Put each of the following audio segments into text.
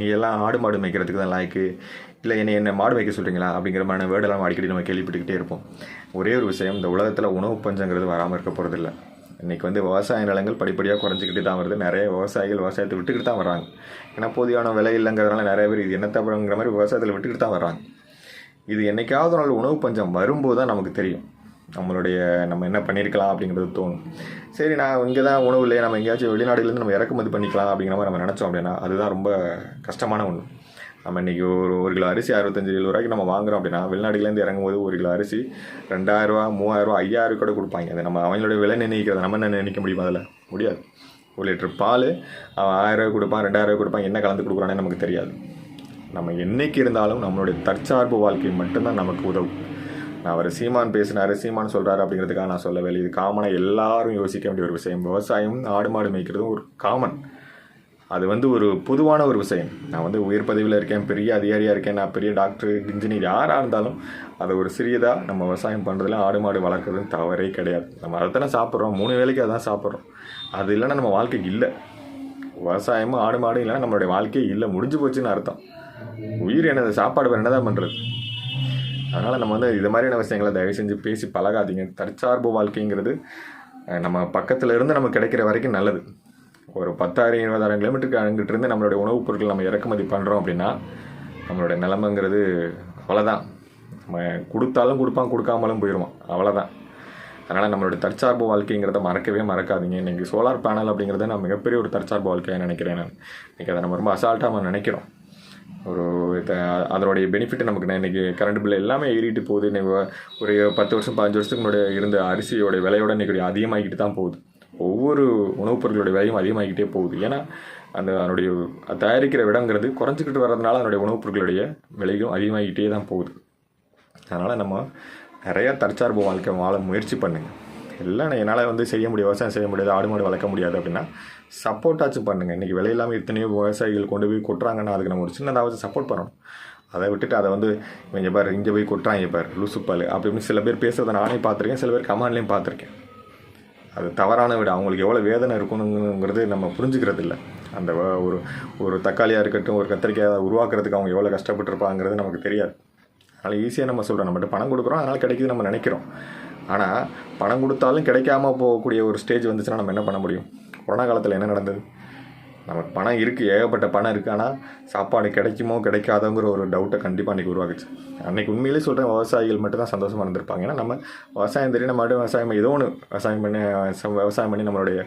நீ எல்லாம் ஆடு மாடு மேய்க்கிறதுக்கு தான் லாய்க்கு. இல்லை என்னை என்ன மாடு மேய்க்க சொல்கிறீங்களா அப்படிங்கிற மாதிரி வேர்டெல்லாம் அடிக்கடி நம்ம கேள்விப்பட்டுக்கிட்டே இருப்போம். ஒரே ஒரு விஷயம் இந்த உலகத்தில் உணவு பஞ்சங்கிறது வராமல் இருக்க போகிறதில்ல இன்றைக்கி வந்து விவசாய நிலங்கள் படிப்படியாக குறைஞ்சிக்கிட்டு தான் வருது. நிறைய விவசாயிகள் விவசாயத்தை விட்டுக்கிட்டு தான் வராங்க ஏன்னா போதியான விலை இல்லைங்கிறதுனால நிறைய பேர் இது என்ன தப்புங்கிற மாதிரி விவசாயத்தில் விட்டுக்கிட்டு தான் வராங்க இது என்றைக்காவது ஒரு நாள் உணவு பஞ்சம் வரும்போது தான் நமக்கு தெரியும். நம்மளுடைய நம்ம என்ன பண்ணியிருக்கலாம் அப்படிங்கிறது தோணும். சரி நான் இங்கே தான் உணவு இல்லையே நம்ம எங்கேயாச்சும் வெளிநாடுலேருந்து நம்ம இறக்குமதி பண்ணிக்கலாம் அப்படிங்கிற மாதிரி நம்ம நினச்சோம் அப்படின்னா அதுதான் ரொம்ப கஷ்டமான ஒன்று நம்ம இன்றைக்கி ஒரு ஒரு கிலோ அரிசி அறுபத்தஞ்சு கிலோ ரூபாய்க்கு நம்ம வாங்குறோம் அப்படின்னா வெளிநாடுலேருந்து இறங்கும்போது ஒரு கிலோ அரிசி ரெண்டாயிரரூவா மூவாயிரரூவா ஐயாயிரம் கூட கொடுப்பாங்க. அதை நம்ம அவங்களுடைய விலை நிர்ணயிக்கிறத நம்ம என்ன நினைக்க முடியுமா அதில்? முடியாது. ஒரு லிட்டர் பால் அவன் ஆயிரம் கொடுப்பான் ரெண்டாயிரம் கொடுப்பான் என்ன கலந்து கொடுக்குறானே நமக்கு தெரியாது. நம்ம என்னைக்கு இருந்தாலும் நம்மளுடைய தற்சார்பு வாழ்க்கை மட்டும்தான் நமக்கு உதவும். அவர் சீமான் பேசினார் சீமான் சொல்கிறாரு அப்படிங்கிறதுக்காக நான் சொல்ல இல்லை. இது காமனாக எல்லாரும் யோசிக்க வேண்டிய ஒரு விஷயம். விவசாயம் ஆடு மாடு மேய்க்கிறதும் ஒரு காமன் அது வந்து ஒரு பொதுவான ஒரு விஷயம். நான் வந்து உயர் பதவியில் இருக்கேன் பெரிய அதிகாரியாக இருக்கேன் நான் பெரிய டாக்டர் இன்ஜினியர் யாராக இருந்தாலும் அதை ஒரு சிறியதாக நம்ம விவசாயம் பண்ணுறதுல ஆடு மாடு வளர்க்குறது தவறே கிடையாது. நம்ம அதை தானே சாப்பிட்றோம். மூணு வேளைக்கு அதான் சாப்பிட்றோம். அது இல்லைன்னா நம்ம வாழ்க்கைக்கு இல்லை. விவசாயமும் ஆடு மாடும் இல்லைன்னா நம்மளுடைய வாழ்க்கையே இல்லை. முடிஞ்சு போச்சுன்னு அர்த்தம். உயிர் என்னது? சாப்பாடு வேறு என்னதான் பண்ணுறது அதனால் நம்ம வந்து இது மாதிரியான விஷயங்களை தயவு செஞ்சு பேசி பழகாதீங்க. தற்சார்பு வாழ்க்கைங்கிறது நம்ம பக்கத்தில் இருந்து நமக்கு கிடைக்கிற வரைக்கும் நல்லது. ஒரு பத்தாயிரம் இருபதாயிரம் கிலோமீட்டருக்கு அங்கிட்டு இருந்து நம்மளுடைய உணவுப் பொருட்கள் நம்ம இறக்குமதி பண்ணுறோம் அப்படின்னா நம்மளுடைய நிலமைங்கிறது அவ்வளோதான் நம்ம கொடுத்தாலும் கொடுப்பான் கொடுக்காமலும் போயிடுவான் அவ்வளோதான் அதனால் நம்மளுடைய தற்சார்பு வாழ்க்கைங்கிறத மறக்கவே மறக்காதீங்க. இன்றைக்கி சோலார் பேனல் அப்படிங்கிறத நான் மிகப்பெரிய ஒரு தற்சார்பு வாழ்க்கையாக நினைக்கிறேன் நான். இன்றைக்கி அதை நம்ம ரொம்ப அசால்ட்டாக நம்ம நினைக்கிறோம். ஒரு அதனுடைய பெனிஃபிட் நமக்கு நான் இன்னைக்கு கரண்ட் பில் எல்லாமே ஏறிட்டு போகுது. இன்னைக்கு ஒரு பத்து வருஷம் பதினஞ்சு வருஷத்துக்கு முன்னாடி இருந்த அரிசியோட விலையோட இன்றைக்கி அதிகமாகிக்கிட்டு தான் போகுது. ஒவ்வொரு உணவுப் பொருட்களுடைய விலையும் அதிகமாகிக்கிட்டே போகுது. ஏன்னா அந்த அதனுடைய தயாரிக்கிற இடங்கிறது குறைஞ்சிக்கிட்டு வர்றதுனால அதனுடைய உணவுப் பொருட்களுடைய விலையும் அதிகமாகிக்கிட்டே தான் போகுது. அதனால் நம்ம நிறையா தற்சார்பு வாழ்க்கை வாழ முயற்சி பண்ணுங்க. இல்லை என்னால் வந்து செய்ய முடியும் விவசாயம் செய்ய முடியாது ஆடு மாடு வளர்க்க முடியாது அப்படின்னா சப்போர்ட்டாச்சும் பண்ணுங்கள் இன்றைக்கி விலையில்லாமல் எத்தனையோ விவசாயிகள் கொண்டு போய் கொட்டுறாங்கன்னா அதுக்கு நம்ம ஒரு சின்னதாவது சப்போர்ட் பண்ணணும். அதை விட்டுட்டு அதை வந்து இவங்க பாரு இங்கே போய் கொட்டுறாங்க பாரு லூசுப்பால் அப்படின்னு சில பேர் பேசுகிறத நானே பார்த்துருக்கேன் சில பேர் கமாண்ட்லேயும் பார்த்துருக்கேன். அது தவறான விட. அவங்களுக்கு எவ்வளோ வேதனை இருக்கணுங்கிறது நம்ம புரிஞ்சுக்கிறது இல்லை. அந்த ஒரு ஒரு தக்காளியாக இருக்கட்டும் ஒரு கத்திரிக்காய் உருவாக்குறதுக்கு அவங்க எவ்வளோ கஷ்டப்பட்டிருப்பாங்கிறது நமக்கு தெரியாது. அதனால் ஈஸியாக நம்ம சொல்கிறோம் நம்மகிட்ட பணம் கொடுக்குறோம் அதனால் கிடைக்குது நம்ம நினைக்கிறோம். ஆனால் பணம் கொடுத்தாலும் கிடைக்காம போகக்கூடிய ஒரு ஸ்டேஜ் வந்துச்சுன்னா நம்ம என்ன பண்ண முடியும்? கொரோனா காலத்தில் என்ன நடந்தது? நமக்கு பணம் இருக்குது ஏகப்பட்ட பணம் இருக்குது ஆனால் சாப்பாடு கிடைக்குமோ கிடைக்காதோங்கிற ஒரு டவுட்டை கண்டிப்பாக அன்றைக்கி உருவாக்குச்சு. அன்றைக்கி உண்மையிலே சொல்கிறேன் விவசாயிகள் மட்டும் தான் சந்தோஷமாக இருந்திருப்பாங்க. ஏன்னா நம்ம விவசாயம் தெரியும் நம்ம மட்டும் விவசாயம் ஏதோ ஒன்று விவசாயம் பண்ணி விவசாயம் பண்ணி நம்மளுடைய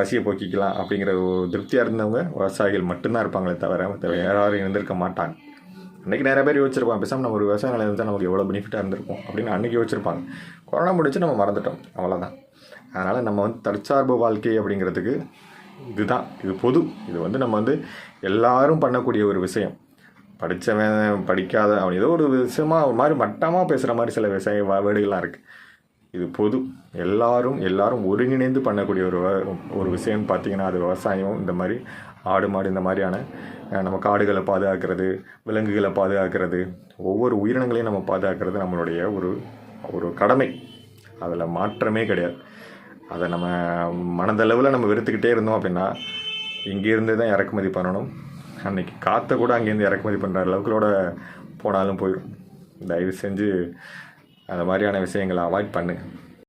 பசியை போக்கிக்கலாம் அப்படிங்கிற ஒரு திருப்தியாக இருந்தவங்க விவசாயிகள் மட்டும்தான் இருப்பாங்களே தவிர மற்ற யாரும் இருந்திருக்க மாட்டாங்க. அன்றைக்கி நிறைய பேர் யோசிச்சிருப்பாங்க பேசாமல் நம்ம ஒரு விவசாய நிலையம் தான் நமக்கு எவ்வளோ பெனிஃபிட்டாக இருந்திருக்கும் அப்படின்னு அன்றைக்கி யோசிச்சிருப்பாங்க. கொரோனா முடிச்சு நம்ம மறந்துட்டோம் அவ்வளோதான் அதனால் நம்ம வந்து தற்சார்பு வாழ்க்கை அப்படிங்கிறதுக்கு இதுதான் இது பொது. இது வந்து நம்ம வந்து எல்லாரும் பண்ணக்கூடிய ஒரு விஷயம். படித்தவன் படிக்காத அவன் ஏதோ ஒரு விஷயமா ஒரு மாதிரி மட்டமாக பேசுகிற மாதிரி சில விவசாய வ- இருக்குது இது பொது எல்லாரும் எல்லாரும் ஒருங்கிணைந்து பண்ணக்கூடிய ஒரு ஒரு விஷயம்னு பார்த்தீங்கன்னா அது விவசாயம் இந்த மாதிரி ஆடு மாடு இந்த மாதிரியான நம்ம காடுகளை பாதுகாக்கிறது விலங்குகளை பாதுகாக்கிறது ஒவ்வொரு உயிரினங்களையும் நம்ம பாதுகாக்கிறது நம்மளுடைய ஒரு ஒரு கடமை. அதில் மாற்றமே கிடையாது. அதை நம்ம மனதளவில் நம்ம வெறுத்துக்கிட்டே இருந்தோம் அப்படின்னா இங்கேருந்து தான் இறக்குமதி பண்ணணும். அன்றைக்கி காற்றை கூட அங்கேருந்து இறக்குமதி பண்ணுற அளவுக்குள்ளோட போனாலும் போயிடும் தயவு செஞ்சு அந்த மாதிரியான விஷயங்களை அவாய்ட் பண்ணு.